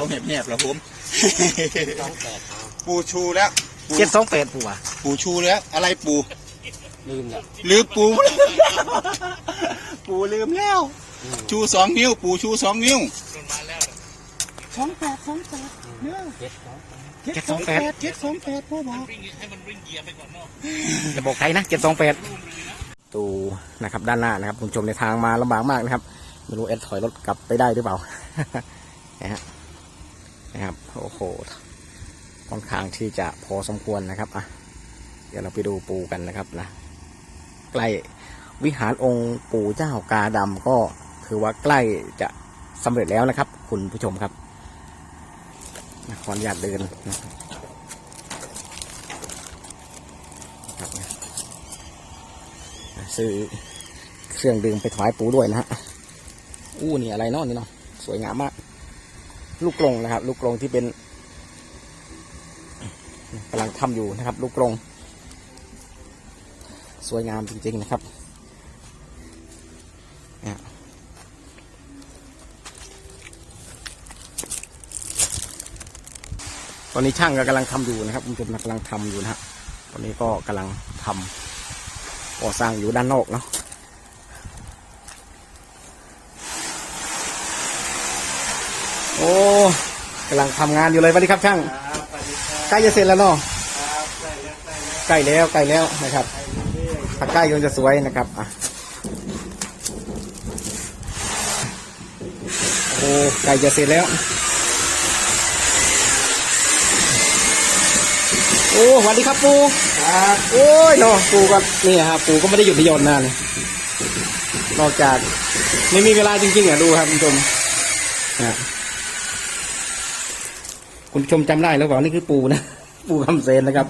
าแหบๆแล้วผมสองแปดเอาปูชูแล้วปูเจ็ดสองแปดปู่อะปูชูแล้ว อะไรปูลืมแล้วลืมปู ปูลืมแล้วอืมชูสองนิ้ว ปูชูสองนิ้วสองแปดสองแปดเจ็ดสองแปดเจ็ดสองแปดเจ็ดสองแปดพ่อบอกจะบอกใครนะเจ็ดสองแปดตูนะครับด้านหน้านะครับคุณผู้ชมในทางมาลำบากมากนะครับ ไม่รู้แอดถอยรถกลับไปได้หรือเปล่านะฮะ นะครับโอ้โหค่อนข้างที่จะพอสมควรนะครับอะเดี๋ยวเราไปดูปูกันนะครับนะใกล้วิหารองค์ปู่เจ้ากาดำก็ถือว่าใกล้จะสำเร็จแล้วนะครับ คุณผู้ชมครับขออนุญาตเดินซื้อเครื่องดื่มไปถวายปูด้วยนะฮะอู้นี่อะไรเนาะนี่เนาะสวยงามมาก ลูกกรงนะครับ ลูกกรงที่เป็นกำลังทำอยู่นะครับ ลูกกรงสวยงามจริง ๆ นะครับเนี่ยตอนนี้ช่างก็กำลังทำอยู่นะครับคุณผู้ชมกำลังทำอยู่นะฮะตอนนี้ก็กำลังทำก่อสร้างอยู่ด้านนอกเนาะโอ้ กำลังทำงานอยู่เลยสวัสดีครับช่างใกล้จะเสร็จแล้วเนาะใกล้แล้วใกล้แล้วนะครับถ้าใกล้ก็จะสวยนะครับอะโอ้ใกล้จะเสร็จแล้ว โอ้สวัสดีครับปูครับโอ้ยเนาะปูก็นี่ครับปูก็ไม่ได้หยุดหย่อนนานเลยนอกจาก ไม่มีเวลาจริงๆอะดูครับคุณผู้ชมนะ คุณผู้ชมจำได้หรือเปล่านี่คือปูนะ ปูคำเซนนะครับ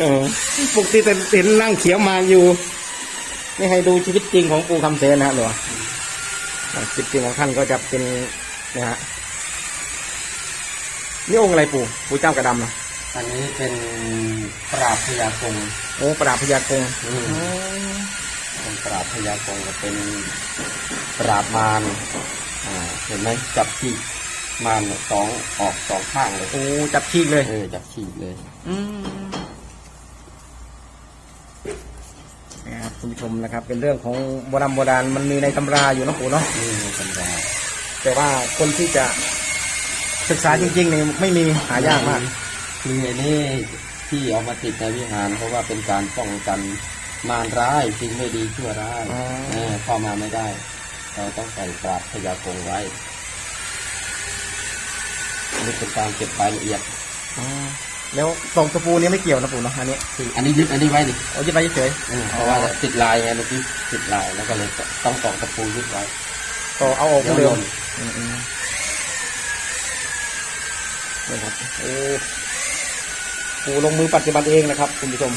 เออปกติแต่เห็นนั่งเขียวหมากอยู่นี่ให้ดูชีวิตจริงของปูคำเซนนะฮะหรอชีวิตจริงของท่านก็จะเป็นนะฮะนี่องค์อะไรปูปูเจ้ากระดำนะอันนี้เป็นปราบพยากงโอ้ปราบพยากงอืมเป็นปราบพยากงก็เป็นปราบมารอ่าเห็นไหมจับขีด มารเนี่ยสองออกสองข้างเลยโอ้จับขีกเลย เออจับขีดเลยอืมนะครับคุณผู้ชมนะครับ เป็นเรื่องของโบราณโบราณมันมีในตำราอยู่เนาะปู่เนาะนี่เป็นตำราแต่ว่าคนที่จะศึกษาจริงๆเนี่ยไม่มีหายากมากคืออันนี้ที่เอามาติดในวิหารเพราะว่าเป็นการป้องกันมารร้ายสิ่งไม่ดีชั่วร้ายอ๋อเออเข้ามาไม่ได้ เราต้องใส่ปราบพยากงไว้ อันนี้เป็นการเก็บรายละเอียด อ๋อแล้วตรงตะปูนี้ไม่เกี่ยวนะปู่เนาะอันนี้คืออันนี้ยึดอันนี้ไว้ดิเอายึดไปเฉยเออเพราะว่าติดลายไงเมื่อกี้ติดลายแล้วก็เลยต้องตอกตะปูยึดไว้ๆก็เอาออกเดี๋ยวเร็หวล่นอืมๆนี่ครับโอ้ปู่ลงมือปฏิบัติเองนะครับคุณผู้ชม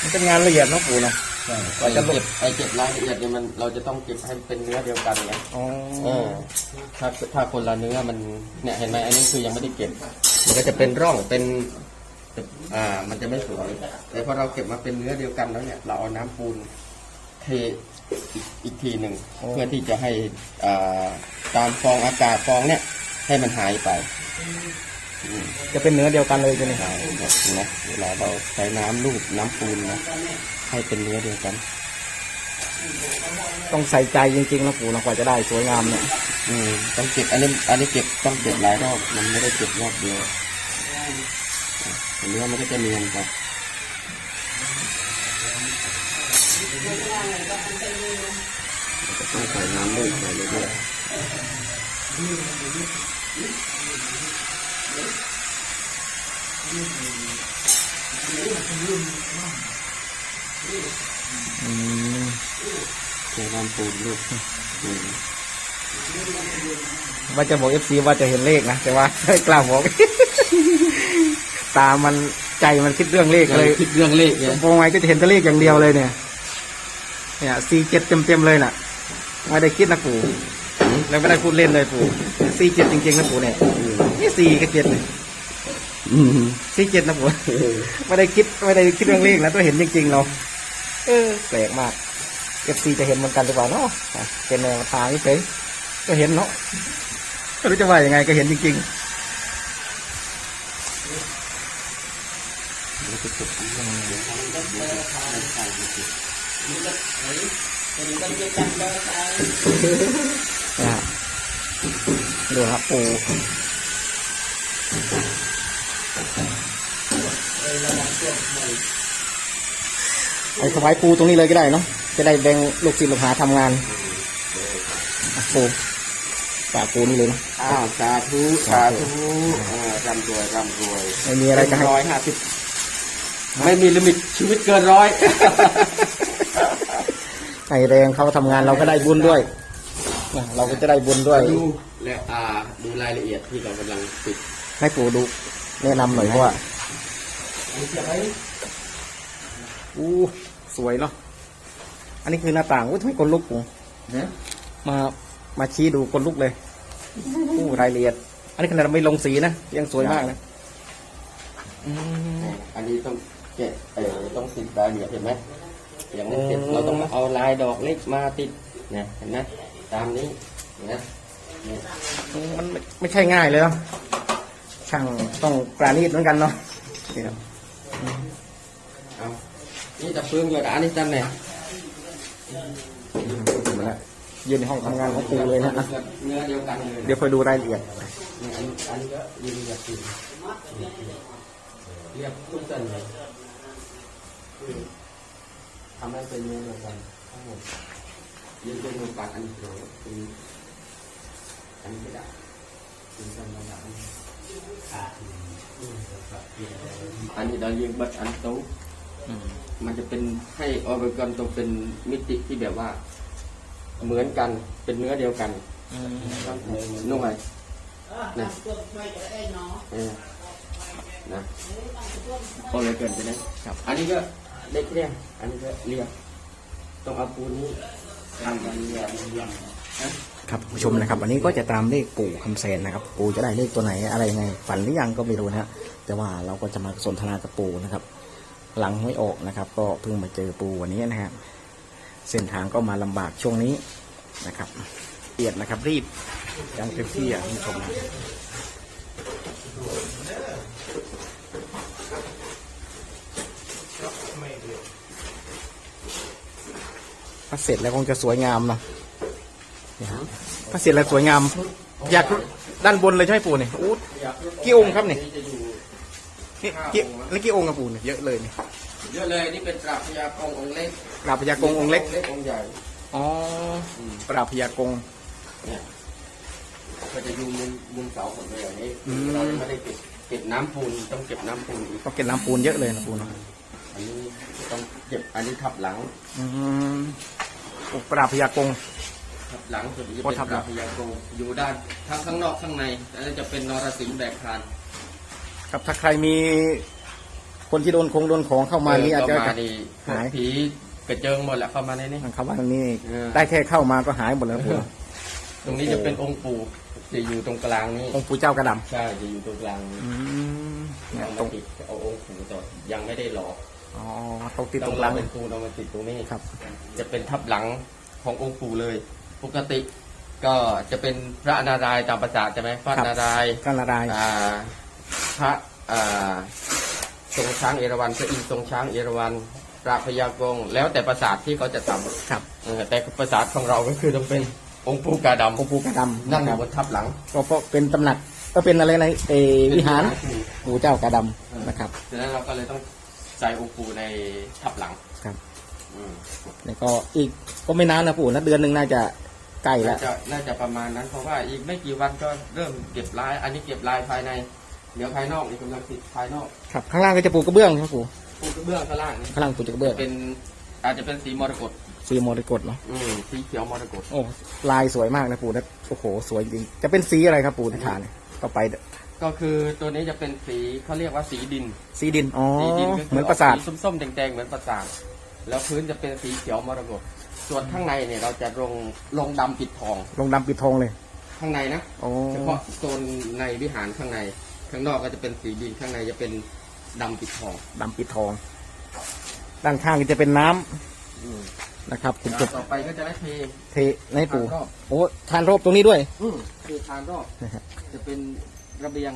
มันเป็นงานละเอียดเนาะปู่เนาะ ไอ้เก็บไอ้เก็บรายละเอียดเนี่ยมันเราจะต้องเก็บให้เป็นเนื้อเดียวกันไงอ๋อเออถ้าถ้าคนละเนื้อมันเนี่ยเห็นไหมอันนี้คือยังไม่ได้เก็บ มันก็จะเป็นร่องเป็นอ่ามันจะไม่สวยแต่พอเราเก็บมาเป็นเนื้อเดียวกันแล้วเนี่ย เราเอาน้ำปูนเทอีกอีกทีหนึ่งเพื่อที่จะให้อ่าตามฟองอากาศฟองเนี่ย ให้มันหายไปอืมจะเป็นเนื้อเดียวกันเลยใช่ไหมครับใช่ครับนะเวลาเราใช้น้ำลูบน้ำปูนนะ ให้เป็นเนื้อเดียวกัน ต้องใส่ใจจริงๆนะปู่นะกว่าจะได้สวยงามเนี่ยอืมต้องเก็บอันนี้อันนี้เก็บต้องเก็บหลายรอบมันไม่ได้เก็บรอบเดียวเนื้อมันก็จะเนียนไปต้องใส่น้ำด้วยใส่เรื่อยอื มๆใช้น้ำปูนลูกอืมว่าจะบอกเอฟซีว่าจะเห็นเลขนะแต่ว่าไม่กล้าบอก ตามันใจมันคิดเรื่องเลขเลยคิดเรื่องเลขไงมองไงก็จะเห็นแต่เลขอย่างเดียวเลยเนี่ย เนี่ยสี่เจ็ดเต็มเต็มๆเลยน่ะไม่ได้คิดนะปู่แล้วไม่ได้พูดเล่นเลยปู่สี่เจ็ดจริงๆนะปู่เนี่ยนี่สี่กับเจ็ดเนี่ยอืมสี่เจ็ดนะปู่ ไม่ได้คิดไม่ได้คิดเรื่องเลขนะตัวเห็นจริงๆเรา เออแปลกมากเอฟซีจะเห็นเหมือนกันหรือเปล่าเนาะอะเป็นแนวทางเฉยๆก็เห็นเนาะก็รู้จะว่ายังไงก็เห็นจริงๆนะฮะดูครับปู ไอ้ถวายปูตรงนี้เลยก็ได้เนาะจะได้แบ่งลูกศิษย์ลูกหาทำงานอะปูฝากปูนี่เลยเนาะอ้าวสาธุสาธุอ่าร่ำรวยร่ำรวยไม่มีอะไรจะให้ร้อยห้าสิบไม่มีลิมิตชีวิตเกินร้อยให้แรงเขาทำงานเราก็ได้บุญด้วยนะเราก็จะได้บุญด้วยดูและอ่าดูรายละเอียดที่เรากำลังติดให้ปู่ดูแนะนำหน่อยเพราะว่า อู้สวยเนาะอันนี้คือหน้าต่างอู้ทำไมคนลุกปู่นะมามาชี้ดูคนลุกเลยอู้รายละเอียด อันนี้ขนาดไม่ลงสีนะยังสวยมากนะอืมอันนี้ต้องเก็บเออต้องติดรายละเอียดเห็นไหมอย่างนี้ติดเราต้องเอาลายดอกเล็กมาติดเนี่ยเห็นไหมตามนี้เห็นไหมเนี่ยมันไม่ไม่ใช่ง่ายเลยเนาะช่างต้องปราณีตเหมือนกันเนาะนี่ครับเอา นี่จะ phương rồi đã đi tâm này มาแล้วยืนในห้องทำงานของปู่เลยนะอะ Ngơ điều cắn người เดี๋ยวคอยดูรายละเอียด Này, anh anh đó đi đi gặp tìm đi gặp trung tần này ทำให้เป็นเนื้อเดียวกันทั้งหมดยืนเป็นมือปากอันเดียวเป็นอันนี้ไม่ได้เป็นกันระดับนี้อันนี้เราเรียกบัตรอันโตะอื มมันจะเป็นให้ออร์แกนตรงเป็นมิติที่แบบว่า เหมือนกันเป็นเนื้อเดียวกันนุ่มไหมนะเออนะออร์แกนไปนะครับ อันนี้ก็เล็กเรียงอันนี้ก็เรียงต้องเอาปูนนี้ทำกันเรียงเรียงนะครับผู้ชมนะครับ วันนี้ก็จะตามเลขปู่คำแสนนะครับ ปู่จะได้เลขตัวไหนอะไรยังไงฝันหรือยังก็ไม่รู้นะฮะแต่ว่าเราก็จะมาสนทนากับปู่นะครับ หลังไม่ออกนะครับ ก็เพิ่งมาเจอปูวันนี้นะฮะเส้นทางก็มาลำบากช่วงนี้นะครับเอียดนะครับรีบยังเต็มที่อะคุณผู้ชมนะถ้าเสร็จแล้วคงจะสวยงามนะถ้าเสร็จแล้วสวยงาม อยากด้านบนเลยใช่ไหมปูเนี่ยอู้กี่องค์ครับเนี่ย จะอยู่นี่กี่นี่กี่องค์กับปู่เนี่ยเยอะเลยเนี่ยเยอะเลยนี่เป็นปราบพยากรองค์เล็กกราบพญากงองค์เล็กเล็กองค์ใหญ่อ๋ออืมปราบพญากงเนี่ยก็จะอยู่มุมมุมเสาหมดเลยอันนี้อืมเรายังไม่ได้เก็บเก็บน้ำปูนต้องเก็บน้ำปูนอีกต้องเก็บน้ำปูนเยอะเลยนะปูนอันนี้ต้องเก็บอันนี้ทับหลังอืมโอ้ปราบพญากงทับหลังส่วนนี้จะโอ้เป็นทับหลัปงราพยากรอยู่ด้านทั้งข้างนอกข้างในแล้วจะเป็นนรสิงห์แบกคาน ครับถ้าใครมีคนที่โดนคงโดนของเข้ามานี่อาจจะ เข้มาดีพวกหาย ผีกระเจิงหมดแหละเข้ามาในนี้ เข้ามาตรงนี้เออ ได้แค่เข้ามาก็หายหมดแล้วนะปูนะตรงนี้จะเป็นองค์ปู่จะอยู่ตรงกลางนี้องค์ปู่เจ้ากระดใช่จะอยู่ตรงกลางนี้ำอืมเนี่ยเอาตรมางติดเอาองค์ปู่ต่อยังไม่ได้หลอกอ๋อตรงติดตรงกลาง เป็นปูนเอามาติดตรงนี้ครับ จะเป็นทับหลังขององค์ปู่เลย ปกติก็จะเป็นพระนารายณ์ตามประสาทใช่ไหมพระนารายณ์กันละลาย อ่า พระอ่าทรงช้างเอราวัณพระอินทร์ทรงช้างเอราวัณพระพยากงแล้วแต่ประสาทที่เขาจะทครับำเออแต่ประสาทของเราก็คือต้องเป็นองค์ปู่กาดำองค์ปู่กระดำนั่งอครัยู่บบนทับหลัง ก็เพราะเป็นตำหนักก็เป็นอะไรในเออวิหารเป็นวิปู่เจ้ากระดำนะครับฉะนั้นเราก็เลยต้องใส่องค์ปู่ในทับหลังครับอืมแล้วก็อีกก็ไม่นานนะปู่นะเดือนหนึ่งน่าจะใกล้แล้น่าวจะน่าจะประมาณนั้นเพราะว่าอีกไม่กี่วันก็เริ่มเก็บลาย อันนี้เก็บลายภายใน เดี๋ยวภายนอกนี่กำลังติดภายนอกครับข้างล่างก็จะปูกระเบื้องครับปู่ปูกระเบื้องข้างล่างนี่ข้างล่างปูจะกระเบื้องเป็นอาจจะเป็นสีมรกตสีมรกตเนาะอืมสีเขียวมรกตโอ้ลายสวยมากนะปู่นะโอ้โหสวยจริงจะเป็นสีอะไรครับปู่ที่ฐานเนี่ยก็ไปเด้อก็คือตัวนี้จะเป็นสีเขาเรียกว่าสีดิน สีดินอ๋อสีดินก็คืเหมือนปราสาทสีส้มๆแดงๆเหมือนปราสาทแล้วพื้นจะเป็นสีเขียวมรกตส่วนข้างในเนี่ยเราจะลงลงดำปิดทอง ลงดำปิดทองเลย ข้างในนะโอ้เฉพาะโซนในวิหารข้างใน ข้างนอกก็จะเป็นสีดินข้างในจะเป็นดำปิดทองดำปิดทอง ด้านข้างก็จะเป็นน้ำอืมนะครับคุณจบต่อไปก็จะได้เท เทในปู่ทานรอบ โอ้ทานรอบตรงนี้ด้วย อืมคือทานรอบนะฮะ จะเป็นระเบียง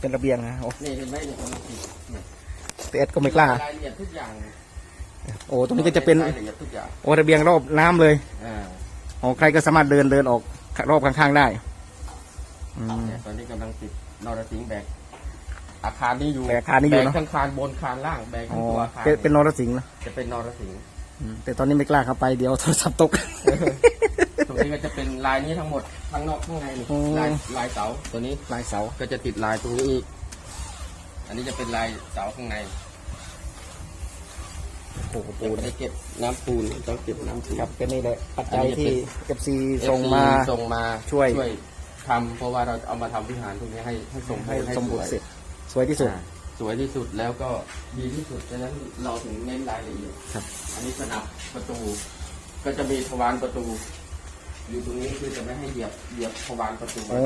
เป็นระเบียงนะโอ้นี่เห็นไหมเนี่ยมันติดเนี่ยแต่เอ็ดก็ไม่กล้า รายละเอียดทุกอย่างโอ้ตรงนี้ก็จะเป็นรายละเอียดทุกอย่างโอ้ระเบียงรอบน้ำเลยอ่าโอ้ใครก็สามารถเดินเดินออกรอบข้างๆได้อืมเนี่ยตอนนี้กำลังติด นอรสิงห์แบกอาคารนี้อยู่แบกอาคารนี้อยู่เนอะ แบกทั้งคานบนคานล่างแบกอ๋ทั้องตัวอาคารเป็นเป็นนรสิงห์นะจะเป็นนอรสิงห์อืมแต่ตอนนี้ไม่กล้าเข้าไปเดี๋ยวโทรศัพท์ตก ตรงนี้ก็จะเป็นลายนี้ทั้งหมดทั้งนอกข้างในนี่อืม ลายลายเสาตัวนี้ลายเสาก็จะติดลายตรงนี้อีกอันนี้จะเป็นลายเสาข้างในโอ้โหปูปูนได้เก็บน้ำปูนต้องเก็บน้ำปูน ครับเป็นนี่แหละปัจจัยที่เอฟซี FC ส่งมา ส่งมาช่วยช่วย ทำเพราะว่าเราเอามาทำวิหารตรงนี้ให้ให้สมให้บูรณ์สมบูรณ์วยเสร็จสวยที่สุด อ่าสวยที่สุดแล้วก็ดีที่สุดฉะนั้นเราถึงเน้นรายละเอียดครับ อันนี้สนับประตู ก็จะมีทวารประตู อยู่ตรงนี้คือจะไม่ให้เหยียบเหยียบทวารประตู โอ้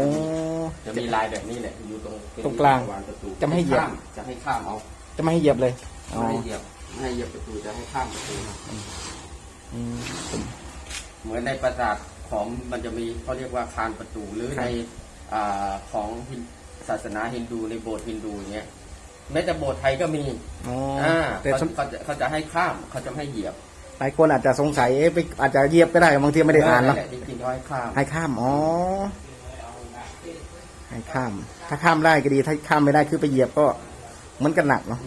จะมีลายแบบนี้แหละอยู่ตรงตรงกลางทวารประตูจะไม่ให้เหยียบ ข้าจะให้ข้ามเอาจะไม่ให้เหยียบเลยอ๋อไม่ให้เหยียบไม่ให้เหยียบประตูจะให้ข้ามประตูอืมเหมือนในปราสาท ของมันจะมีเขาเรียกว่าคานประตูหรือครับในอ่าของฮินศาสนาฮินดูในโบสถ์ฮินดูอย่างเงี้ยแม้แต่โบสถ์ไทยก็มีอ๋ออ่าแต่เขาสมเขาจะเขาจะให้ข้ามเขาจะไม่ให้เหยียบหลายคนอาจจะสงสัยเอ๊ะไปอาจจะเหยียบก็ได้บางทีไม่ได้อ่านเนาะแหละจริงๆเขาให้ข้ามให้ข้ามอ๋อให้ข้าม ถ้าข้ามได้ก็ดี ถ้าข้ามไม่ได้คือไปเหยียบก็เหมือนกันหนักเนาะ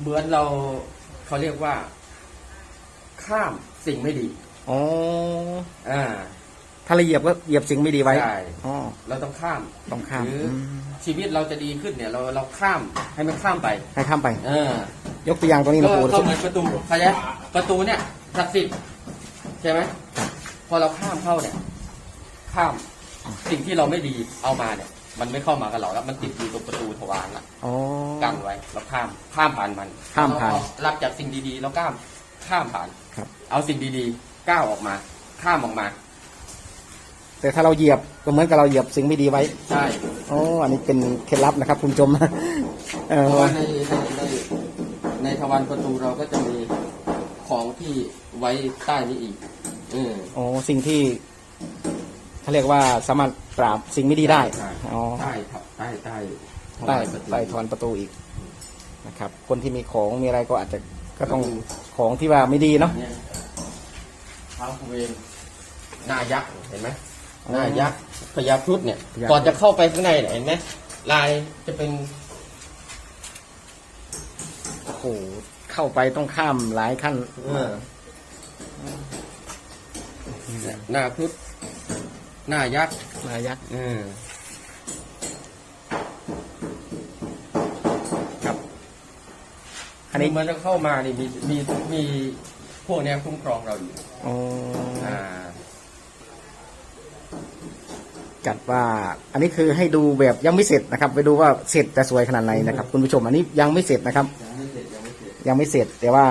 เหมือนเราเขาเรียกว่า ข้ามสิ่งไม่ดี อ๋ออ่าถ้าเราเหยียบก็เหยียบสิ่งไม่ดีไว้ใช่อ๋อเราต้องข้ามต้องข้ามหรืออมชีวิตเราจะดีขึ้นเนี่ย เราเราข้ามให้มันข้ามไป ให้ข้ามไป เออยกตัวอย่างตรงนี้ก็นะปู่ก็เหมือนประตูเข้าใจประตูเนี่ยศักดิ์สิทธิ์ใช่ไหมพอเราข้ามเข้าเนี่ย ข้ามสิ่งที่เราไม่ดีเอามาเนี่ย มันไม่เข้ามากับเราแล้ว มันติดอยู่ตรงประตูทวารละ อ๋อ กันไว้เราข้ามข้ามผ่านมันข้ามผ่านเรรับจากสิ่งดีๆ เราข้ามข้ามผ่านครับ เอาสิ่งดีๆ ก้าวออกมา ข้ามออกมา แต่ถ้าเราเหยียบก็เหมือนกับเราเหยียบสิ่งไม่ดีไว้ใช่อ๋ออันนี้เป็นเคล็ดลับนะครับ คุณผู้ชมเอเพอราะว่าในในในในทวารประตูเราก็จะมีของที่ไว้ใต้นี้อีกเอออ๋อสิ่งที่เขาเรียกว่าสามารถปราบสิ่งไม่ดีได้ใช่อ๋อ ใต้ครับใต้ใต้ใต้ประตู ใต้ทอนประตูอีกนะครับ คนที่มีของมีอะไรก็อาจจะก็ต้องของที่ว่าไม่ดีเนาะเนี่ยเท้าเวรหน้ายักษ์เห็นไหมอ๋อหน้ายักษ์พญาครุฑเนี่ย พญาครุฑ ก่อนจะเข้าไปข้างในเนี่ยเห็นไหมลายจะเป็นโอ้โหเข้าไปต้องข้ามหลายขั้นเออเนี่ยหน้าครุฑหน้ายักษ์หลายยักษ์เอออันนี้เหมือนจะเข้ามานี่มีมีมี พวกเนี้ยคุ้มครองเราอยู่อ๋ออ่าจัดว่า อันนี้คือให้ดูแบบยังไม่เสร็จนะครับ ไปดูว่าเสร็จจะสวยขนาดไหนนะครับ คุณผู้ชมอันนี้ยังไม่เสร็จนะครับ ยังไม่เสร็จยังไม่เสร็จยังไม่เสร็จ แต่ว่า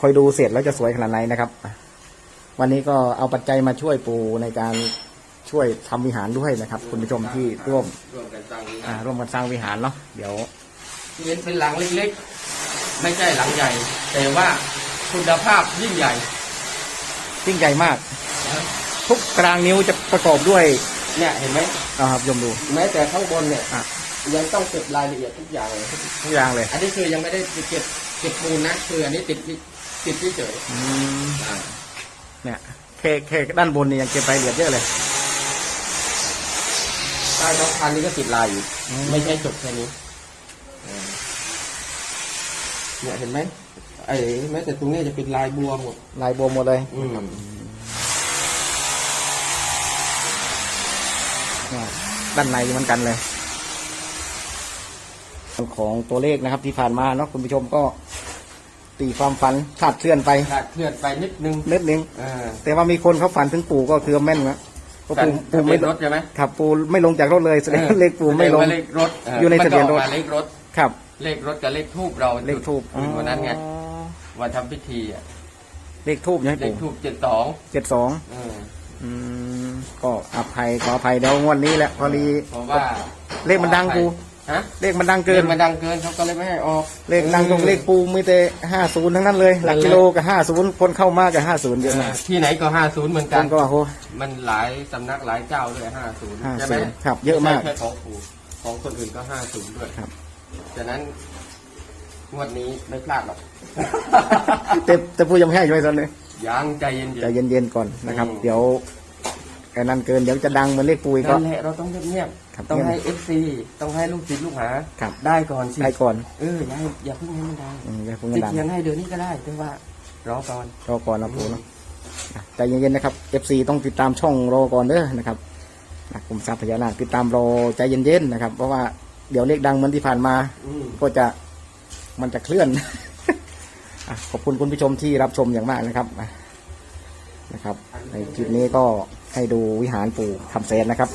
คอยดูเสร็จแล้วจะสวยขนาดไหนนะครับวันนี้ก็เอาปัจจัยมาช่วยปูในการช่วยทำวิหารด้วยนะครับ คุณผู้ชมที่ร่วมร่วมกันสร้างวิอ่าหารร่วมกันสร้างวิหารเนาะเดี๋ยวที่เห็นเป็นหลังเล็กๆ ไม่ใช่หลังใหญ่ แต่ว่า คุณภาพยิ่งใหญ่ยิ่งใหญ่มาก ทุกกลางนิ้วจะประกอบด้วยเนี่ยเห็นไหมอ่าครับยมดู แม้แต่ข้างบนเนี่ยอะ ยังต้องเก็บรายละเอียดทุกอย่างเลยทุกอย่างเลยอันนี้คือยังไม่ได้เก็บเก็บปูนนะคืออันนี้ติดที่ติดที่เฉยอืมอ่าเนี่ยแค่แค่ด้านบนนี่ยังเก็บรายละเอียดเยอะเลย ใต้ท้องคันนี้ก็ติดลายอยู่อืม ไม่ใช่จบแค่นี้อ่าเนี่ยเห็นไหม ไอ้แม้แต่ตรงนี้จะเป็นลายบัวหมด ลายบวมหมดเลยอืมเนี่ยด้านในเหมือนกันเลย ของตัวเลขนะครับที่ผ่านมาเนาะคุณผู้ชมก็ ตีความฝันคลาดเคลื่อนไปขาดเคลื่อนไปนิดนึงนิดนึง อ่าแต่ว่ามีคนเขาฝันถึงปู่ก็คือแม่นนะก็กันปู่ทะปู่เบีไม่ยนรถใช่ไหมขับปู่ไม่ลงจากรถเลยแสดงว่าเลขปู่ไม่ลง แสดว่าเลขรถอยู่ในทะเบียนรถ มัก็ออกมาเลขรถ ครับ เลขรถกับเลขทูบเราเลขทูบจุดวันนั้นไง อ๋อ วันทำพิธีอะเลขทูบใช่ไหมเลขปู่ทูบเจ็ดสองเจ็ดสองอืมก็อภัยขออภัยเดี๋ยวงวดนี้แหละพอดีเพราะว่าเลขมันดังกูฮะเลขมันดังเกิเกินนมันดังเกินเขาก็เลยไม่ให้ออกเลขดังตรงเลขปูมีแต่ห้าศูนย์ทั้งนั้นเลย หลักกิโลกับห้าศูนย์คนเข้ามากับห้าศูนย์เยอะมากที่ไหนก็ห้าศูนย์เหมือนคกันนก็ว่าโห มันหลายสำนักหลายเจ้าด้วยห้าศูนย์ห้าใช่ไหมศูนย์ครับเยอะมาก ไใช่แค่ของปู่ของคนอื่นก็ห้าศูนย์ด้วยครับ ฉะนั้น งวดนี้ไม่พลาดหรอกแต่แต่ปูยังไม่ให้อยู่ไว้ตอนนี้ยังใจเย็นใจเย็นๆก่อนนะครับ อืม เดี๋ยวไอ้นั่นเกินเดี๋ยวจะดังเหมือนเลขปูอีกก็ นั่นแหละเราต้องเงียบครับๆต้องให้เอฟซีต้องให้ลูกศิษย์ลูกหา ครับ ได้ก่อนสิได้ก่อนเอออย่าให้อย่าเพิ่งให้มันดังอืมอย่าเพิ่งติดดังเทียงให้เดือนนี้ก็ได้แต่ว่ารอก่อน รอก่อนนะปูเนาะอะใจเย็นๆนะครับ FC ต้องติดตามช่องรอก่อนเด้อนะครับนะกลุ่มทรัพย์พญานาคติดตามรอใจเย็นๆนะครับ เพราะว่าเดี๋ยวเลขดังเหมือนที่ผ่านมา อืมก็จะ มันจะเคลื่อนอขอบคุณคุณผู้ชมที่รับชมอย่างมากนะครับนะครับ ในคลิปนี้ก็ให้ดูวิหารปู่คำเสนนะครับ